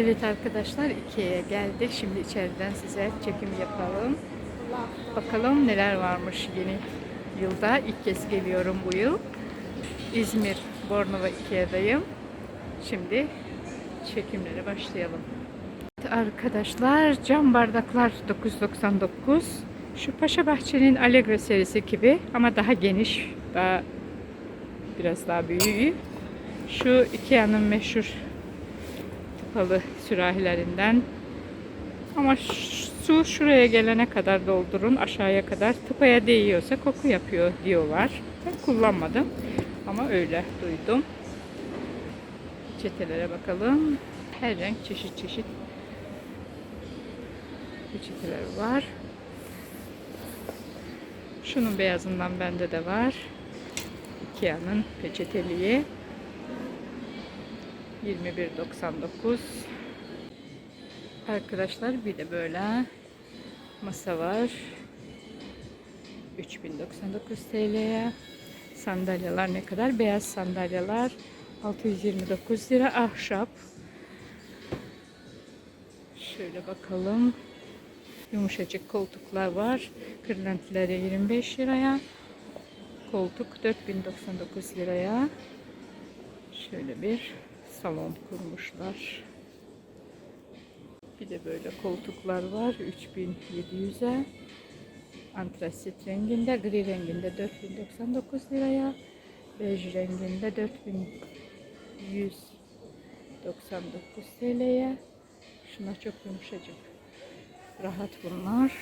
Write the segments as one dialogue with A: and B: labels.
A: Evet arkadaşlar Ikea'ya geldik. Şimdi içeriden size çekim yapalım. Bakalım neler varmış yeni yılda. İlk kez geliyorum bu yıl. İzmir Bornova Ikea'dayım. Şimdi çekimlere başlayalım. Evet Arkadaşlar cam bardaklar 999. Şu Paşa Bahçe'nin Allegro serisi gibi ama daha geniş, daha biraz daha büyüğü. Şu Ikea'nın meşhur kapalı sürahilerinden. Ama su şuraya gelene kadar doldurun, aşağıya kadar. Tıpaya değiyorsa koku yapıyor diyorlar. Ben kullanmadım ama öyle duydum. Çetelere bakalım. Her renk çeşit çeşit peçeteler var. Şunun beyazından bende de var. Ikea'nın peçeteliği. 21.99 Arkadaşlar bir de böyle masa var. 3099 TL'ye. Sandalyeler ne kadar? Beyaz sandalyeler 629 lira ahşap. Şöyle bakalım. Yumuşacık koltuklar var. Kırlentileri 25 liraya. Koltuk 4099 liraya. Şöyle bir salon kurmuşlar. Bir de böyle koltuklar var 3700'e. Antrasit renginde, gri renginde 4099 liraya. Bej renginde 4199 TL'ye. Şuna çok yumuşacık. Rahat bunlar.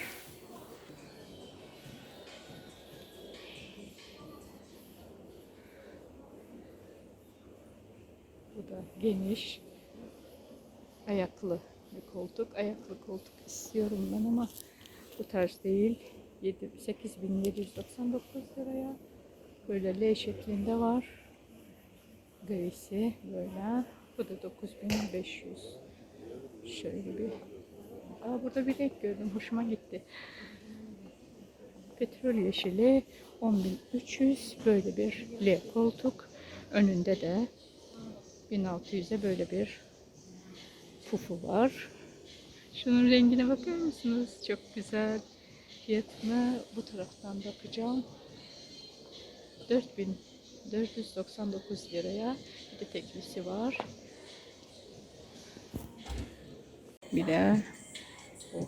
A: Geniş. Ayaklı bir koltuk. Ayaklı koltuk istiyorum ben ama bu tarz değil. 7 8799 liraya. Böyle L şeklinde var. Grisi böyle. Bu da 9500. Şöyle bir. Aa, burada bir renk gördüm. Hoşuma gitti. Petrol yeşili 10300 böyle bir L koltuk. Önünde de 1600'e böyle bir pufu var. Şunun rengine bakar mısınız? Çok güzel. Fiyatını bu taraftan bakacağım. 4499 liraya bir de teklisi var. Bir de o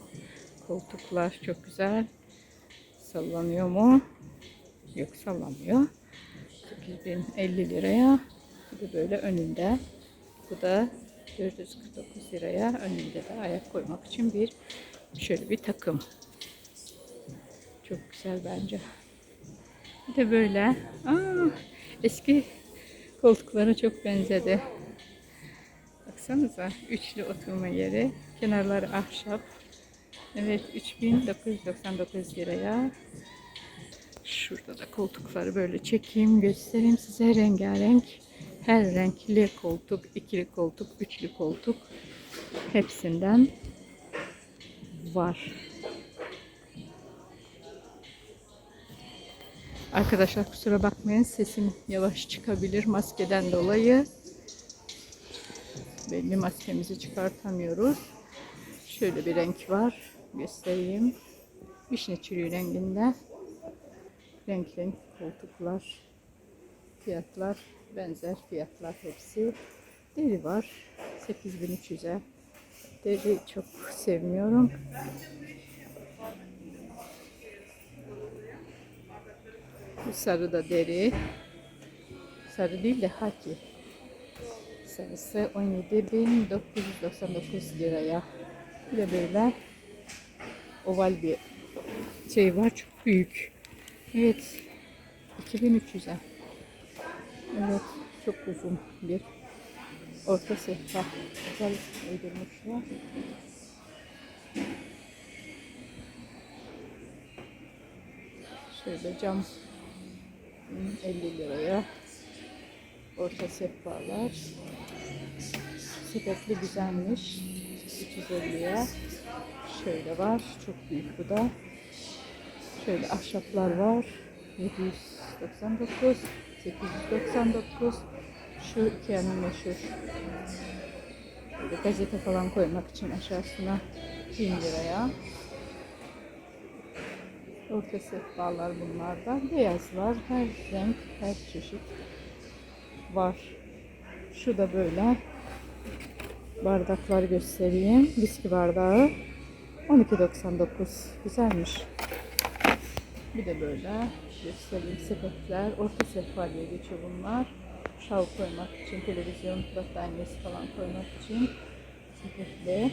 A: koltuklar çok güzel. Sallanıyor mu? Yok sallanmıyor. 8050 liraya. Bir de böyle önünde. Bu da 449 liraya. Önünde de ayak koymak için bir şöyle bir takım. Çok güzel bence. Bir de böyle. Aa, eski koltuklara çok benzedi. Baksanıza üçlü oturma yeri. Kenarları ahşap. Evet 3999 liraya. Şurada da koltukları böyle çekeyim göstereyim size rengarenk. Her renkli koltuk, ikili koltuk, üçlü koltuk hepsinden var. Arkadaşlar kusura bakmayın sesim yavaş çıkabilir maskeden dolayı. Belli maskemizi çıkartamıyoruz. Şöyle bir renk var. Göstereyim. Vişne çürüğü renginde. Renk renk koltuklar. Fiyatlar benzer fiyatlar hepsi. Deri var. 8300'e. Deri çok sevmiyorum. Bu sarı da deri. Sarı değil de haki. Sarısı 17.999 liraya. Bir de böyle oval bir şey var. Çok büyük. Evet. 2300'e. Evet. Çok uzun bir orta sehpa. Güzel uydurmuşlar. Şöyle cam 50 liraya orta sehpalar. Sepetli güzelmiş. 350'ye. Şöyle var. Çok büyük bu da. Şöyle ahşaplar var. 799, 899. Şu Ikea'nın meşhur Böyle gazete falan koymak için aşağısına 1000 liraya. Orta sehpalar bunlardan. Beyazlar, her renk, her çeşit var. Şu da böyle bardaklar göstereyim. Viski bardağı 12.99 güzelmiş. Bir de böyle göstereyim sepetler. Orta sehpa diye geçiyor bunlar. Şal koymak için, televizyon, battaniyesi falan koymak için sepetli.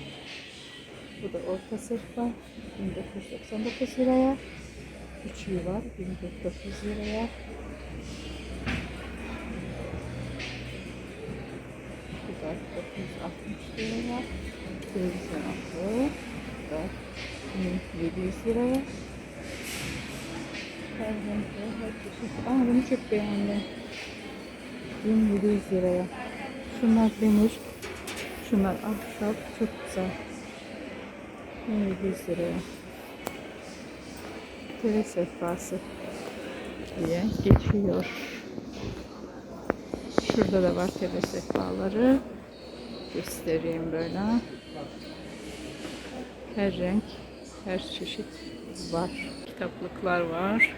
A: Bu da orta sehpa 1999 liraya. Küçüğü var 1909 liraya. Bu da 960 liraya. Televizyon altı. Bu da 1700 liraya. Her renk var, her çeşit. Aa bunu çok beğendim. 1700 liraya. Şunlar demir. Şunlar ahşap. Çok güzel. 1700 liraya. TV sehpası diye geçiyor. Şurada da var TV sehpaları. Göstereyim böyle. Her renk, her çeşit var. Kitaplıklar var.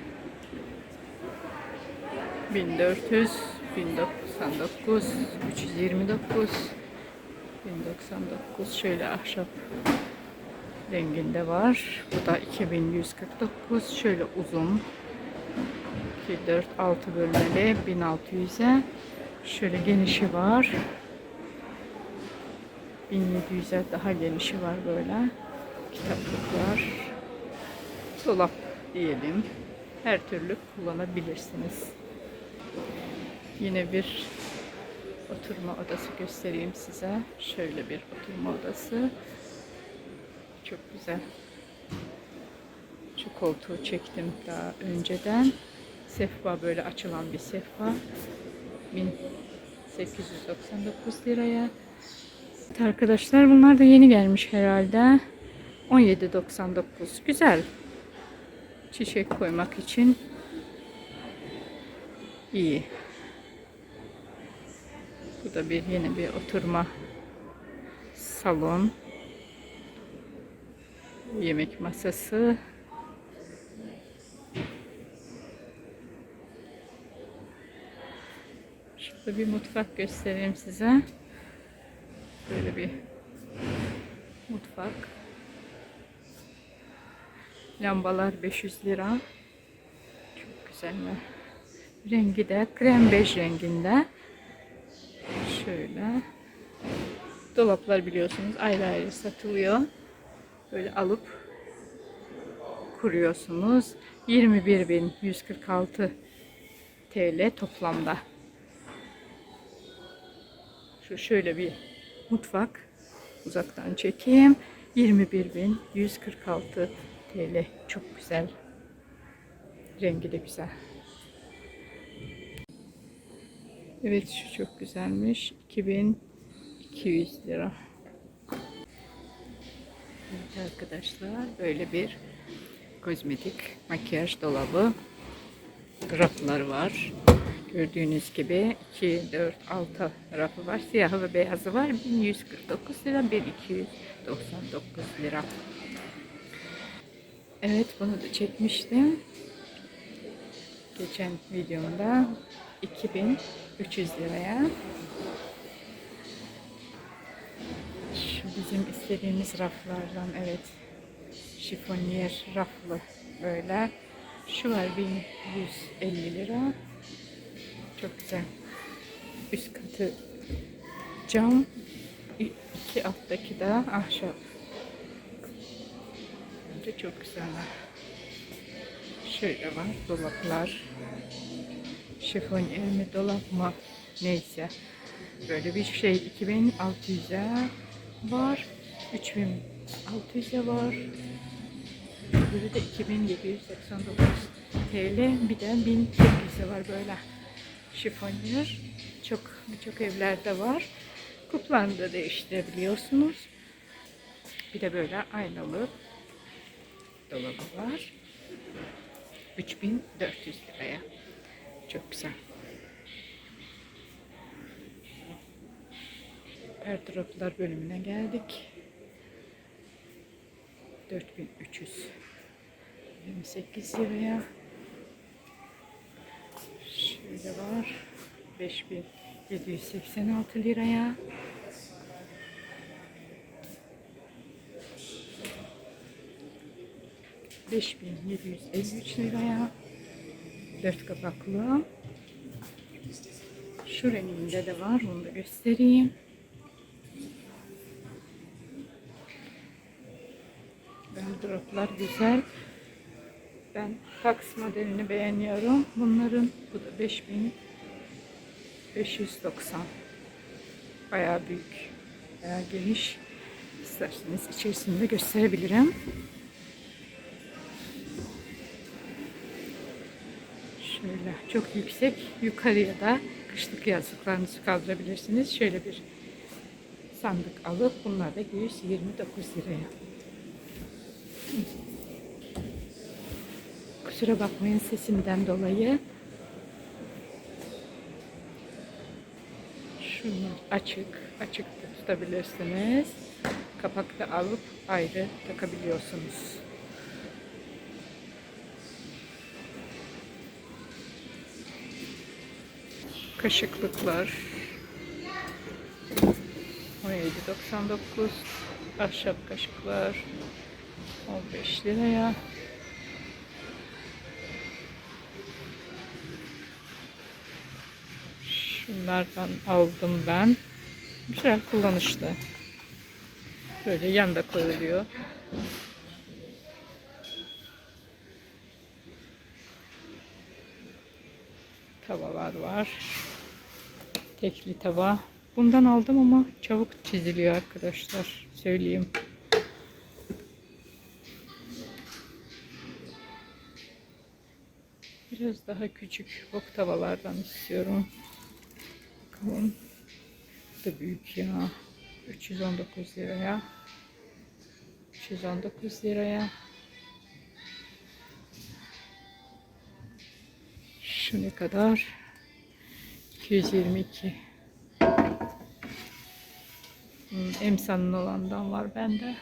A: 1400, 1099, 329, 1099 şöyle ahşap renginde var. Bu da 2149. Şöyle uzun. 2, 4, 6 bölmeli 1600'e. Şöyle genişi var. 1700'e daha genişi var böyle. Kitaplıklar. Dolap diyelim. Her türlü kullanabilirsiniz. Yine bir oturma odası göstereyim size. Şöyle bir oturma odası. Çok güzel. Şu koltuğu çektim daha önceden. Sehpa böyle açılan bir sehpa. 1899 liraya. Evet arkadaşlar bunlar da yeni gelmiş herhalde. 17.99. Güzel. Çiçek koymak için iyi. Bu da bir yeni bir oturma salon yemek masası. Şurada bir mutfak göstereyim size. Böyle bir mutfak. Lambalar 500 lira. Çok güzel mi? Rengi de krem bej renginde. Şöyle. Dolaplar biliyorsunuz ayrı ayrı satılıyor böyle alıp kuruyorsunuz. 21.146 TL toplamda. Şu şöyle bir mutfak uzaktan çekeyim. 21.146 TL. Çok güzel. Rengi de güzel. Evet şu çok güzelmiş. 2200 lira. Evet arkadaşlar böyle bir kozmetik makyaj dolabı rafları var. Gördüğünüz gibi 2, 4, 6 rafı var. Siyahı ve beyazı var. 1149 lira, 1299 lira. Evet bunu da çekmiştim. Geçen videomda 2300 liraya. Bizim istediğimiz raflardan evet şifonyer raflı böyle. Şu var 1150 lira. Çok güzel. Üst katı cam. İki alttaki de ahşap Bence çok güzeller şöyle var dolaplar şifonyer mi dolap mı neyse böyle bir şey 2600'e var. 3600'e var. Böyle de 2789 TL. Bir de 1800'e var böyle şifonyer. Çok birçok evlerde var. Kuplarını değiştirebiliyorsunuz. Bir de böyle aynalı dolabı var. 3400 liraya. Çok güzel. Airdroplar bölümüne geldik. 4328 liraya. Şöyle var. 5786 liraya. Beş bin yedi yüz elli üç liraya. Dört kapaklı. Şu renginde de var. Onu da göstereyim. Droplar güzel. Ben Tax modelini beğeniyorum. Bunların bu da 5590. Bayağı büyük. Bayağı geniş. İsterseniz içerisinde gösterebilirim. Çok yüksek yukarıya da kışlık yazlıklarınızı kaldırabilirsiniz. Şöyle bir sandık alıp bunlar da 129 liraya. Kusura bakmayın sesimden dolayı. Şunu açık, açık tutabilirsiniz. Kapakta alıp ayrı takabiliyorsunuz. Kaşıklıklar 17.99 Ahşap kaşıklar 15 liraya Şunlardan aldım ben. Güzel kullanışlı. Böyle yanda koyuluyor. Tavalar var. Tekli tava. Bundan aldım ama çabuk çiziliyor arkadaşlar. Söyleyeyim. Biraz daha küçük bok tavalardan istiyorum. Bakalım. Bu da büyük ya. 319 liraya. 319 liraya. Şu ne kadar? 222. Hmm, emsanın olandan var bende.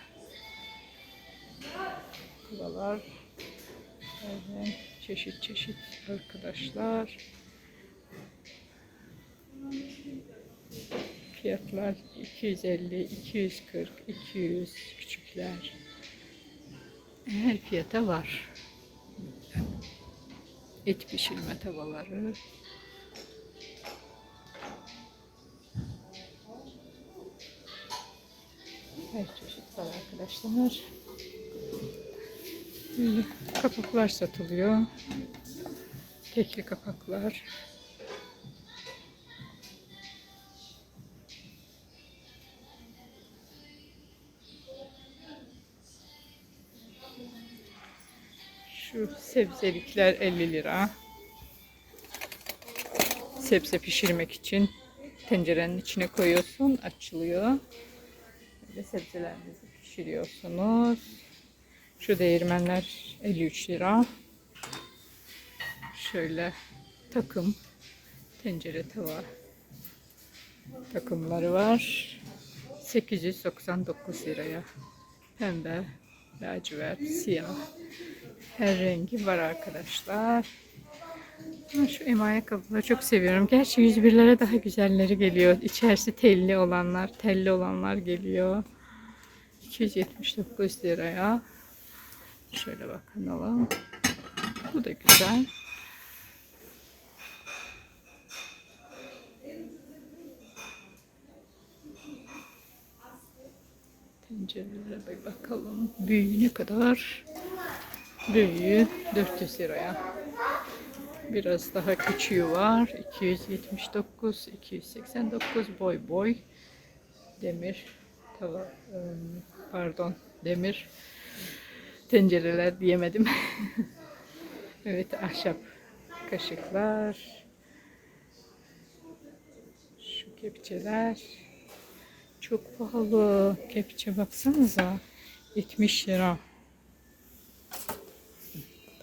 A: Buralar. Evet, çeşit çeşit arkadaşlar. Fiyatlar 250, 240, 200 küçükler. Her fiyata var. Et pişirme tavaları. Her çeşit var arkadaşlar. Kapaklar satılıyor. Tekli kapaklar. Şu sebzelikler 50 lira. Sebze pişirmek için tencerenin içine koyuyorsun, açılıyor. Böyle sebzelerinizi pişiriyorsunuz. Şu değirmenler 53 lira. Şöyle takım tencere tava takımları var. 899 liraya. Pembe, lacivert, siyah. Her rengi var arkadaşlar. Şu ema ayakkabıları çok seviyorum. Gerçi 101'lere daha güzelleri geliyor. İçerisi telli olanlar, telli olanlar geliyor. 279 liraya. Şöyle bakalım. Bu da güzel. Tencerelere bir bakalım. Büyüğü ne kadar? Büyüğü 400 liraya. Biraz daha küçüğü var. 279, 289 boy boy. Demir tava, ım, pardon demir tencereler diyemedim. evet ahşap kaşıklar. Şu kepçeler. Çok pahalı. Kepçe baksanıza. 70 lira.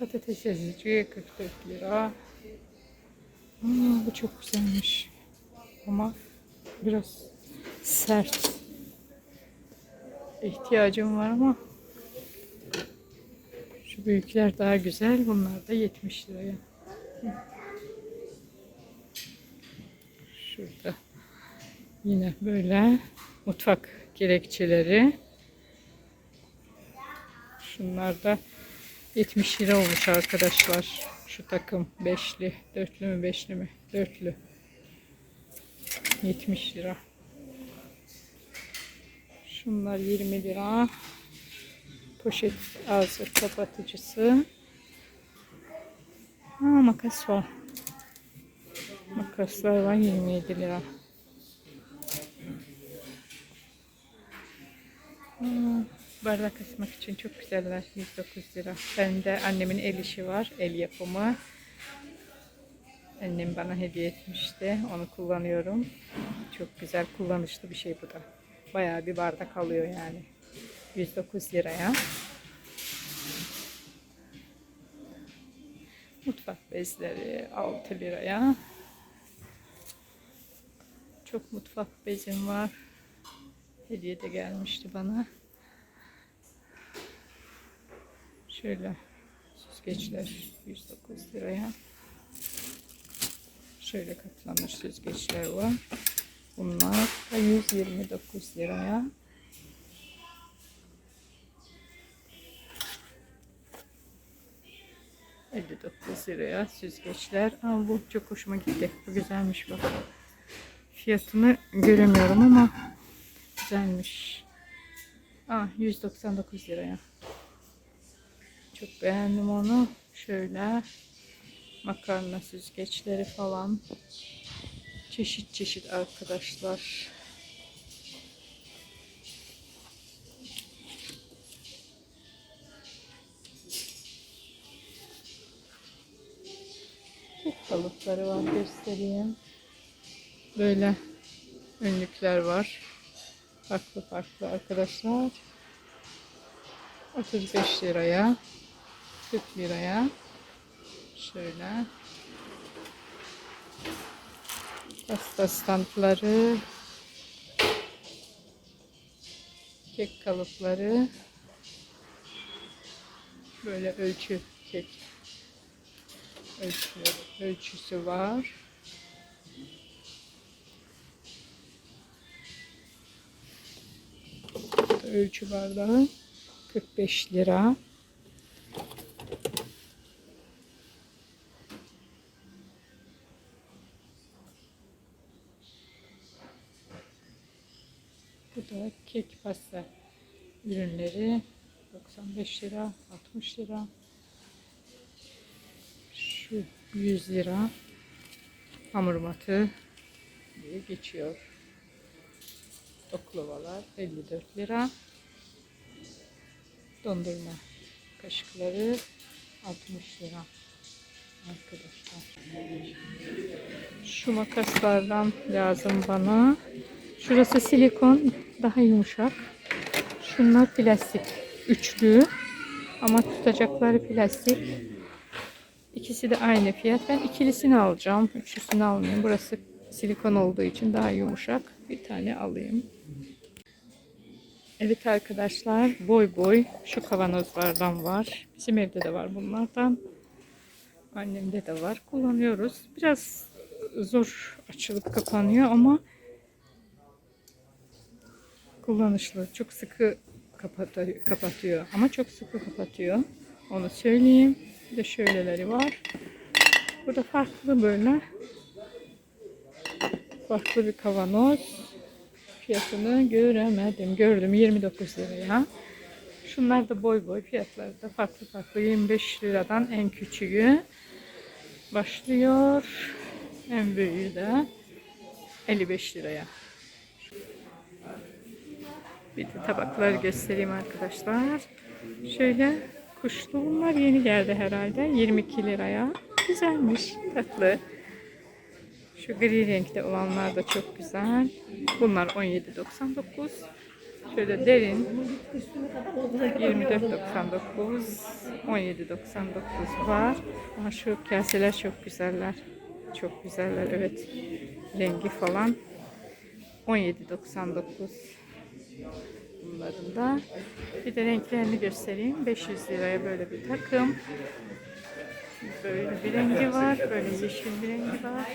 A: Patates ezici 44 lira. Aa, bu çok güzelmiş. Ama biraz Sert. İhtiyacım var ama şu büyükler daha güzel. Bunlar da 70 liraya. Şurada yine böyle mutfak gerekçeleri. Şunlar da 70 lira olmuş arkadaşlar. Şu takım beşli, dörtlü mü beşli mi? Dörtlü. 70 lira. Şunlar 20 lira. Poşet ağzı kapatıcısı. Ha, makas var. Makaslar var 27 lira. Hmm, bardak asmak için çok güzeller 109 lira. Bende annemin el işi var. El yapımı. Annem bana hediye etmişti. Onu kullanıyorum. Çok güzel kullanışlı bir şey bu da. Bayağı bir bardak alıyor yani. 109 liraya. Mutfak bezleri 6 liraya. Çok mutfak bezim var. Hediye de gelmişti bana. Şöyle süzgeçler 109 liraya. Şöyle katlanmış süzgeçler var. Bunlar da 129 liraya. ...59 liraya süzgeçler. Aa, bu çok hoşuma gitti. Bu güzelmiş bak. Fiyatını göremiyorum ama... ...güzelmiş. Aa, 199 liraya. Çok beğendim onu. Şöyle... ...makarna süzgeçleri falan... Çeşit çeşit arkadaşlar. Kek balıkları var göstereyim. Böyle önlükler var. Farklı farklı arkadaşlar. 35 liraya 40 liraya. Şöyle. Pasta standları. Kek kalıpları. Böyle ölçü kek. Ölçü, ölçüsü var. Ölçü bardağı 45 lira. Bu da kek pasta ürünleri 95 lira, 60 lira. Şu 100 lira. Hamur matı diye geçiyor. Oklavalar 54 lira. Dondurma kaşıkları 60 lira. Arkadaşlar. Şu makaslardan lazım bana. Şurası silikon, daha yumuşak. Şunlar plastik, üçlü. Ama tutacakları plastik. İkisi de aynı fiyat. Ben ikilisini alacağım. Üçlüsünü almayayım. Burası silikon olduğu için daha yumuşak. Bir tane alayım. Evet arkadaşlar, boy boy şu kavanozlardan var. Bizim evde de var bunlardan. Annemde de var. Kullanıyoruz. Biraz zor açılıp kapanıyor ama kullanışlı. Çok sıkı kapatıyor. Ama çok sıkı kapatıyor. Onu söyleyeyim. Bir de şöyleleri var. Burada farklı böyle farklı bir kavanoz. Fiyatını göremedim. Gördüm 29 liraya. Şunlar da boy boy fiyatları da farklı farklı. 25 liradan en küçüğü başlıyor. En büyüğü de 55 liraya. Bir de tabakları göstereyim arkadaşlar. Şöyle kuşlu bunlar yeni geldi herhalde. 22 liraya. Güzelmiş, tatlı. Şu gri renkte olanlar da çok güzel. Bunlar 17.99. Şöyle derin 24.99 17.99 var. Ama şu kaseler çok güzeller. Çok güzeller evet. Rengi falan 17.99 bunların da. Bir de renklerini göstereyim. 500 liraya böyle bir takım. Böyle bir rengi var. Böyle yeşil bir rengi var.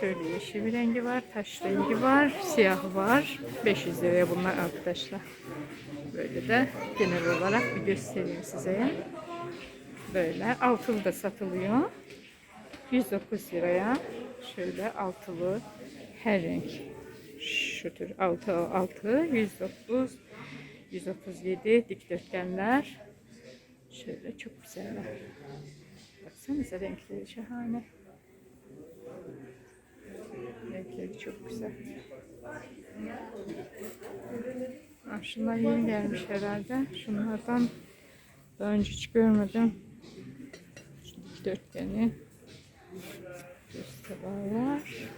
A: Şöyle yeşil bir rengi var. Taş rengi var. Siyah var. 500 liraya bunlar arkadaşlar. Böyle de genel olarak bir göstereyim size. Böyle altılı da satılıyor. 109 liraya şöyle altılı her renk şu tür altı altı 109 137 dikdörtgenler şöyle çok güzeller. Baksanıza renkleri şahane. Renkleri çok güzel. Ha, şunlar yeni gelmiş herhalde. Şunlardan daha önce hiç görmedim. Şu dikdörtgeni. Göz tabağı var.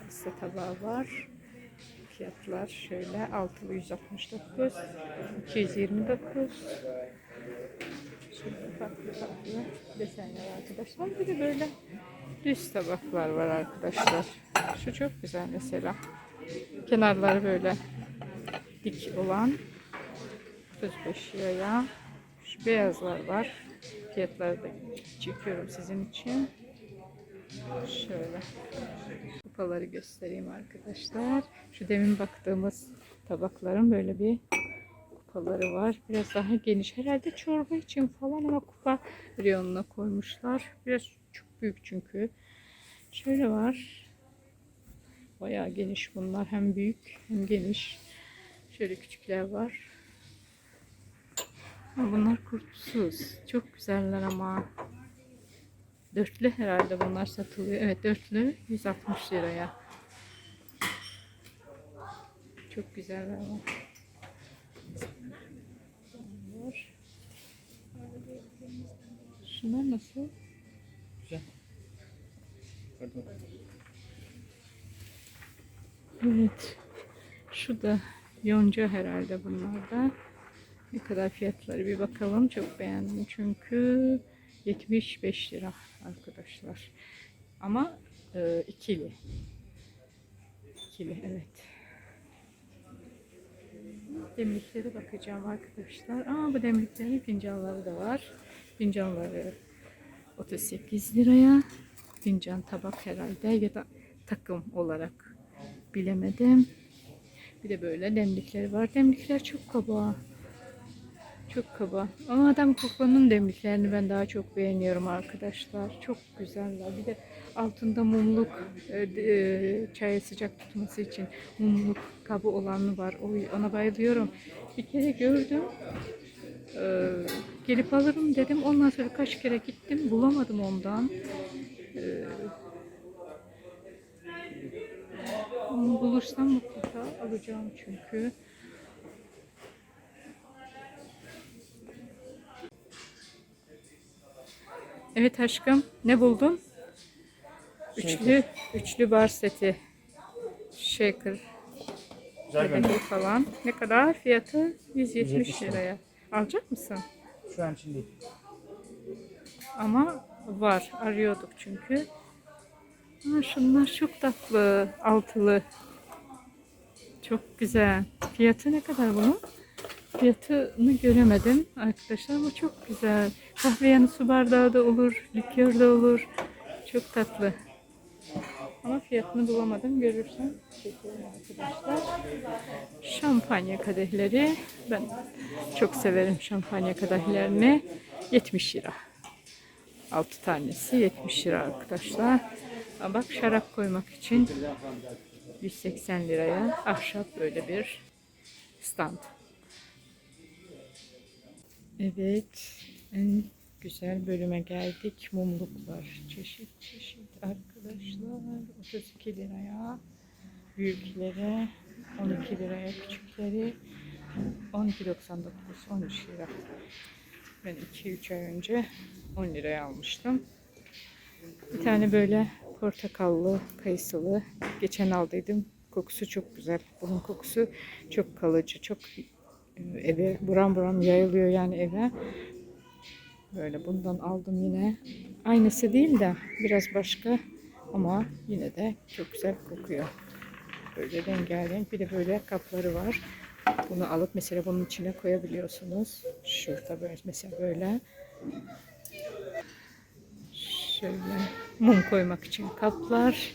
A: Pasta tabağı var. Fiyatlar şöyle altılı 169, 229. Şöyle farklı farklı desenler arkadaşlar. Bir de böyle düz tabaklar var arkadaşlar. Şu çok güzel mesela. Kenarları böyle dik olan 35 liraya. Şu beyazlar var. Fiyatları da çekiyorum sizin için. Şöyle kupaları göstereyim arkadaşlar. Şu demin baktığımız tabakların böyle bir kupaları var. Biraz daha geniş. Herhalde çorba için falan ama kupa reyonuna koymuşlar. Biraz çok büyük çünkü. Şöyle var. Bayağı geniş bunlar. Hem büyük hem geniş. Şöyle küçükler var. Ama bunlar kurtsuz. Çok güzeller ama. Dörtlü herhalde bunlar satılıyor. Evet dörtlü 160 liraya. Çok güzeller ama. Var. Şunlar nasıl?
B: Güzel. Pardon.
A: Evet. Şu da yonca herhalde bunlar da. Ne kadar fiyatları bir bakalım. Çok beğendim çünkü 75 lira arkadaşlar. Ama e, ikili. İkili evet. Demliklere bakacağım arkadaşlar. Aa bu demliklerin fincanları da var. Fincanları 38 liraya. Fincan tabak herhalde ya da takım olarak bilemedim. Bir de böyle demlikleri var. Demlikler çok kaba. Çok kaba. Ama adam koklanın demliklerini ben daha çok beğeniyorum arkadaşlar. Çok güzeller. Bir de altında mumluk e, e, çayı sıcak tutması için mumluk kabı olanı var. O- Ona bayılıyorum. Bir kere gördüm. E, gelip alırım dedim. Ondan sonra kaç kere gittim. Bulamadım ondan. E, onu bulursam mutlaka alacağım çünkü. Evet aşkım ne buldun? Üçlü, üçlü bar seti. Shaker.
B: Güzel görünüyor.
A: falan. Ne kadar? Fiyatı 170
B: 170 lira.
A: liraya. Alacak mısın?
B: Şu an için değil.
A: Ama var. Arıyorduk çünkü. Ha, şunlar çok tatlı. Altılı. Çok güzel. Fiyatı ne kadar bunun? Fiyatını göremedim arkadaşlar ama çok güzel. Kahve yanı su bardağı da olur, likör de olur. Çok tatlı. Ama fiyatını bulamadım. Görürsem çekiyorum arkadaşlar. Şampanya kadehleri. Ben çok severim şampanya kadehlerini. 70 lira. 6 tanesi 70 lira arkadaşlar. Ama bak şarap koymak için 180 liraya ahşap böyle bir stand. Evet, en güzel bölüme geldik. Mumluklar çeşit çeşit arkadaşlar. 32 liraya büyükleri, 12 liraya küçükleri, 12.99 13 lira. Ben 2-3 ay önce 10 liraya almıştım. Bir tane böyle portakallı, kayısılı. Geçen aldıydım. Kokusu çok güzel. Bunun kokusu çok kalıcı, çok e, eve buram buram yayılıyor yani eve. Böyle bundan aldım yine. Aynısı değil de biraz başka ama yine de çok güzel kokuyor. Böyle rengarenk. Bir de böyle kapları var. Bunu alıp mesela bunun içine koyabiliyorsunuz. Şurada böyle mesela böyle. Şöyle mum koymak için kaplar,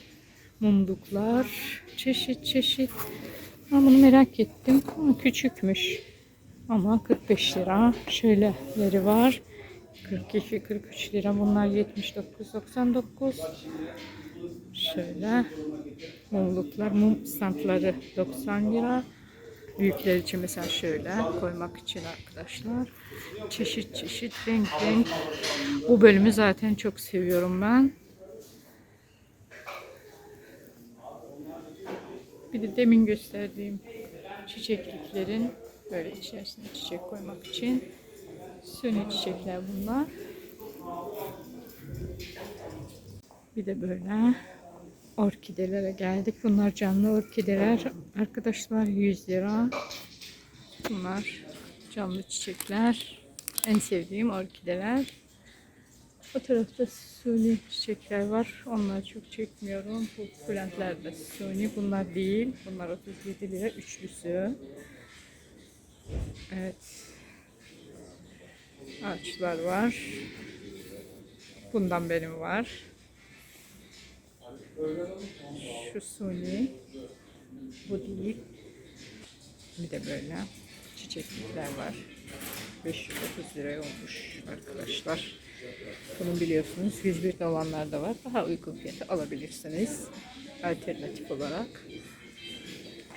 A: mumluklar, çeşit çeşit. Ben bunu merak ettim. Küçükmüş. Ama 45 lira. Şöyleleri var. 42 43 lira. Bunlar 79.99. Şöyle mumluklar, mum standları 90 lira. Büyükler için mesela şöyle koymak için arkadaşlar. Çeşit çeşit renk renk. Bu bölümü zaten çok seviyorum ben. Bir de demin gösterdiğim çiçekliklerin böyle içerisine çiçek koymak için sönü çiçekler bunlar. Bir de böyle orkidelere geldik. Bunlar canlı orkideler. Arkadaşlar 100 lira. Bunlar canlı çiçekler. En sevdiğim orkideler. O tarafta suni çiçekler var. Onları çok çekmiyorum. Bu plantlar da suni. Bunlar değil. Bunlar 37 lira üçlüsü. Evet. Ağaçlar var. Bundan benim var. Şu suni. Bu değil. Bir de böyle çiçeklikler var. 530 liraya olmuş arkadaşlar. Bunun biliyorsunuz 101 olanlar da var. Daha uygun fiyata alabilirsiniz. Alternatif olarak.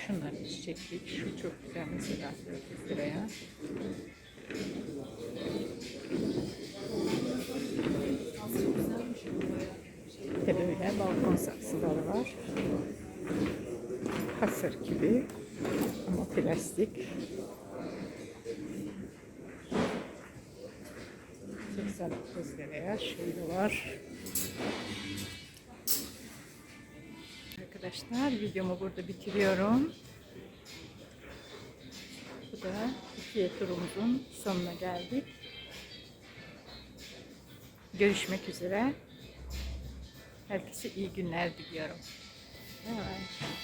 A: Şunlar çiçeklik. Şu çok güzel mesela 400 liraya. De böyle balkon saksıları var. Hasır gibi ama plastik. 89 liraya şöyle var. Arkadaşlar videomu burada bitiriyorum. Bu da ikiye turumuzun sonuna geldik. Görüşmek üzere. Herkese iyi günler diliyorum. Bye.